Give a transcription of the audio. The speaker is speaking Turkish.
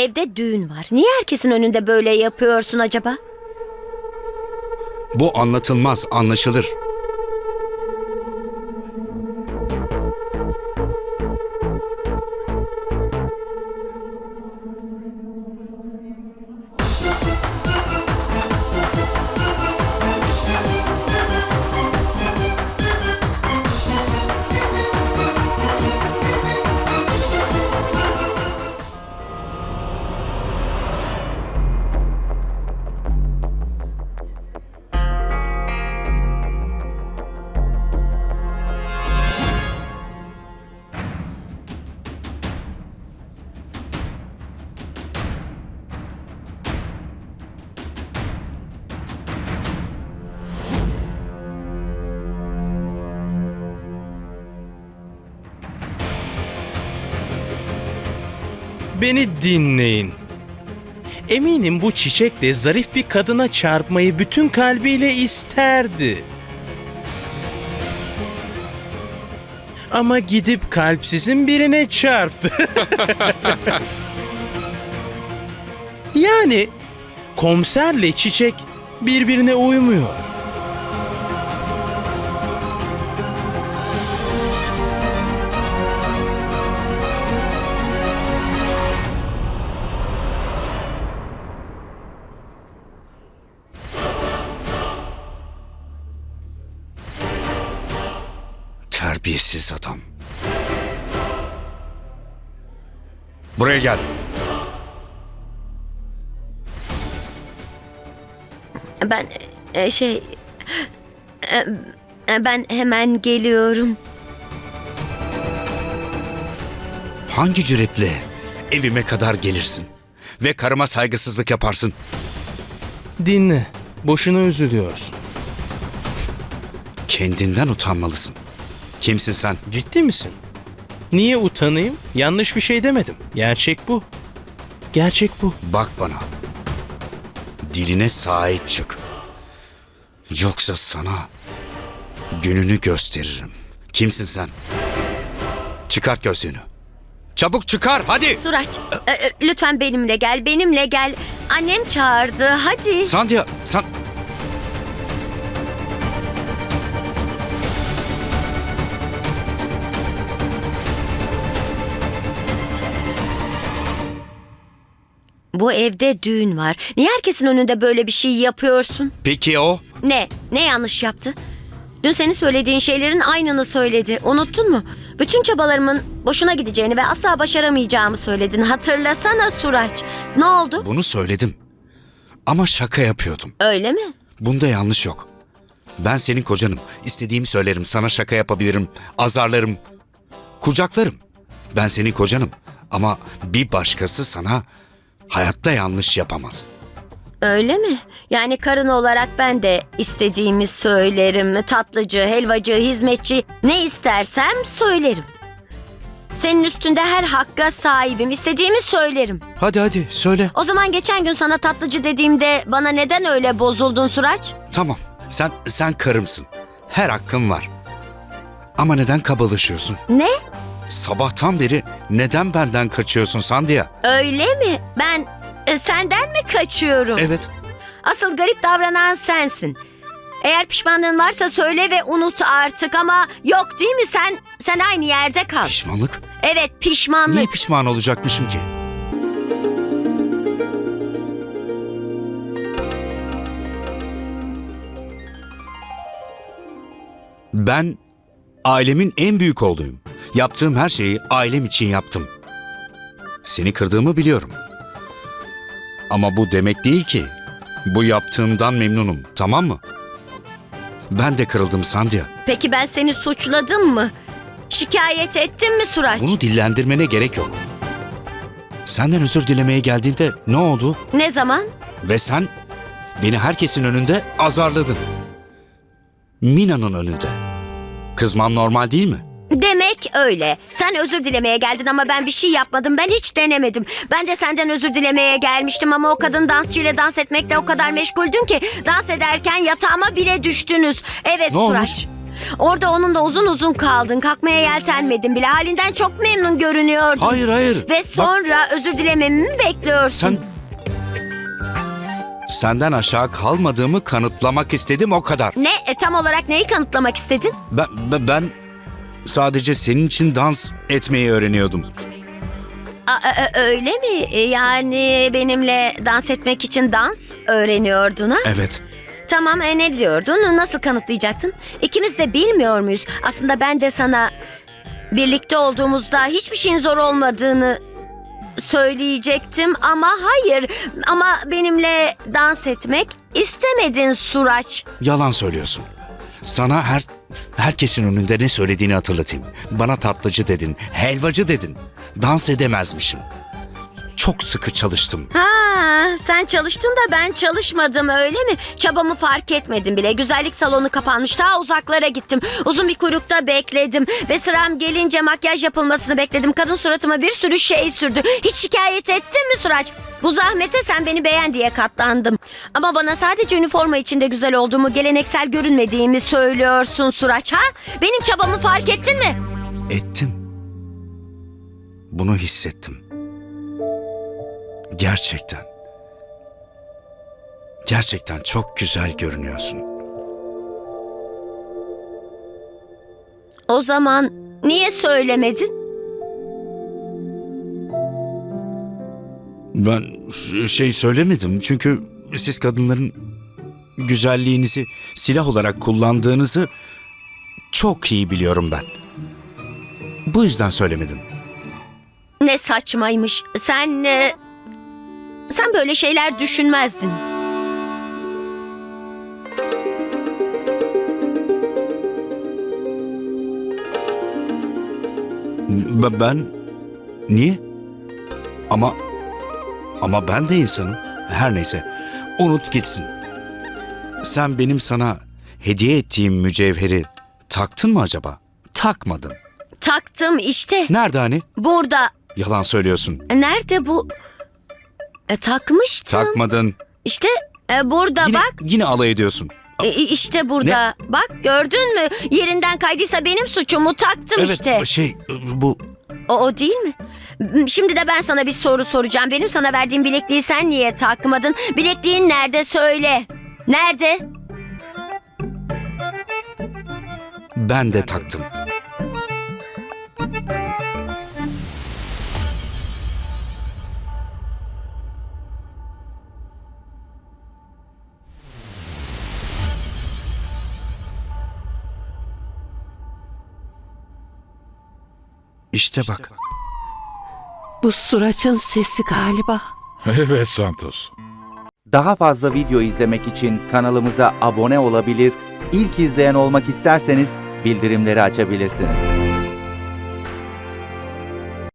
Evde düğün var. Niye herkesin önünde böyle yapıyorsun acaba? Bu anlatılmaz, anlaşılır. Beni dinleyin. Eminim bu çiçek de zarif bir kadına çarpmayı bütün kalbiyle isterdi. Ama gidip kalpsizin birine çarptı. yani komiserle çiçek birbirine uymuyor. Terbiyesiz adam. Buraya gel. Ben e, şey e, e, ben hemen geliyorum. Hangi cüretle evime kadar gelirsin ve karıma saygısızlık yaparsın? Dinle. Boşuna üzülüyorsun. Kendinden utanmalısın. Kimsin sen? Ciddi misin? Niye utanayım? Yanlış bir şey demedim. Gerçek bu. Gerçek bu. Bak bana. Diline sahip çık. Yoksa sana gününü gösteririm. Kimsin sen? Çıkart gözlüğünü. Çabuk çıkar hadi. Suraç e, e, lütfen benimle gel benimle gel. Annem çağırdı hadi. Sandhya, san... Bu evde düğün var. Niye herkesin önünde böyle bir şey yapıyorsun? Peki o? Ne? Ne yanlış yaptı? Dün senin söylediğin şeylerin aynını söyledi. Unuttun mu? Bütün çabalarımın boşuna gideceğini ve asla başaramayacağımı söyledin. Hatırlasana Suraç. Ne oldu? Bunu söyledim. Ama şaka yapıyordum. Öyle mi? Bunda yanlış yok. Ben senin kocanım. İstediğimi söylerim. Sana şaka yapabilirim. Azarlarım. Kucaklarım. Ben senin kocanım. Ama bir başkası sana hayatta yanlış yapamaz. Öyle mi? Yani karın olarak ben de istediğimi söylerim. Tatlıcı, helvacı, hizmetçi ne istersem söylerim. Senin üstünde her hakka sahibim. İstediğimi söylerim. Hadi hadi söyle. O zaman geçen gün sana tatlıcı dediğimde bana neden öyle bozuldun Suraç? Tamam. Sen sen karımsın. Her hakkın var. Ama neden kabalaşıyorsun? Ne? Sabahtan beri neden benden kaçıyorsun Sandia? Öyle mi? Ben e, senden mi kaçıyorum? Evet. Asıl garip davranan sensin. Eğer pişmanlığın varsa söyle ve unut artık ama yok değil mi? Sen sen aynı yerde kal. Pişmanlık. Evet pişmanlık. Niye pişman olacakmışım ki? Ben ailemin en büyük oğluyum. Yaptığım her şeyi ailem için yaptım. Seni kırdığımı biliyorum. Ama bu demek değil ki bu yaptığımdan memnunum, tamam mı? Ben de kırıldım Sandhya. Peki ben seni suçladım mı? Şikayet ettim mi Suraç? Bunu dillendirmene gerek yok. Senden özür dilemeye geldiğinde ne oldu? Ne zaman? Ve sen beni herkesin önünde azarladın. Mina'nın önünde. Kızmam normal değil mi? Demek öyle. Sen özür dilemeye geldin ama ben bir şey yapmadım. Ben hiç denemedim. Ben de senden özür dilemeye gelmiştim ama o kadın dansçıyla dans etmekle o kadar meşguldün ki dans ederken yatağıma bile düştünüz. Evet Ne olmuş? Suraç. Orada onunla uzun uzun kaldın. Kalkmaya yeltenmedin bile. Halinden çok memnun görünüyordun. Hayır hayır. Ve Bak, sonra özür dilememi mi bekliyorsun? sen... Senden aşağı kalmadığımı kanıtlamak istedim o kadar. Ne? E, tam olarak neyi kanıtlamak istedin? Ben, ben, ben sadece senin için dans etmeyi öğreniyordum. A- a- a- öyle mi? E, Yani benimle dans etmek için dans öğreniyordun ha? Evet. Tamam e, ne diyordun? Nasıl kanıtlayacaktın? İkimiz de bilmiyor muyuz? Aslında ben de sana birlikte olduğumuzda hiçbir şeyin zor olmadığını söyleyecektim ama hayır. Ama benimle dans etmek istemedin Suraç. Yalan söylüyorsun. Sana her herkesin önünde ne söylediğini hatırlatayım. Bana tatlıcı dedin, helvacı dedin. Dans edemezmişim. Çok sıkı çalıştım. Ha, sen çalıştın da ben çalışmadım öyle mi? Çabamı fark etmedim bile. Güzellik salonu kapanmış. Daha uzaklara gittim. Uzun bir kuyrukta bekledim. Ve sıram gelince makyaj yapılmasını bekledim. Kadın suratıma bir sürü şey sürdü. Hiç şikayet ettin mi Suraç? Bu zahmete sen beni beğen diye katlandım. Ama bana sadece üniforma içinde güzel olduğumu, geleneksel görünmediğimi söylüyorsun Suraç ha? Benim çabamı fark ettin mi? Ettim. Bunu hissettim. Gerçekten. Gerçekten çok güzel görünüyorsun. O zaman niye söylemedin? Ben şey söylemedim çünkü siz kadınların güzelliğinizi silah olarak kullandığınızı çok iyi biliyorum ben. Bu yüzden söylemedim. Ne saçmaymış. Sen e, sen böyle şeyler düşünmezdin. B- ben niye? Ama ama ben de insanım. Her neyse. Unut gitsin. Sen benim sana hediye ettiğim mücevheri taktın mı acaba? Takmadın. Taktım işte. Nerede hani? Burada. Yalan söylüyorsun. Nerede bu? E, takmıştım. Takmadın. İşte e, burada Yine, bak. yine alay ediyorsun. E, işte burada. Bak gördün mü? Yerinden kaydıysa benim suçumu taktım Evet işte. şey bu O, o değil mi? Şimdi de ben sana bir soru soracağım. Benim sana verdiğim bilekliği sen niye takmadın? Bilekliğin nerede söyle. Nerede? ben de taktım. İşte bak. Bu Suraç'ın sesi galiba. Evet Santos. Daha fazla video izlemek için kanalımıza abone olabilir, ilk izleyen olmak isterseniz bildirimleri açabilirsiniz.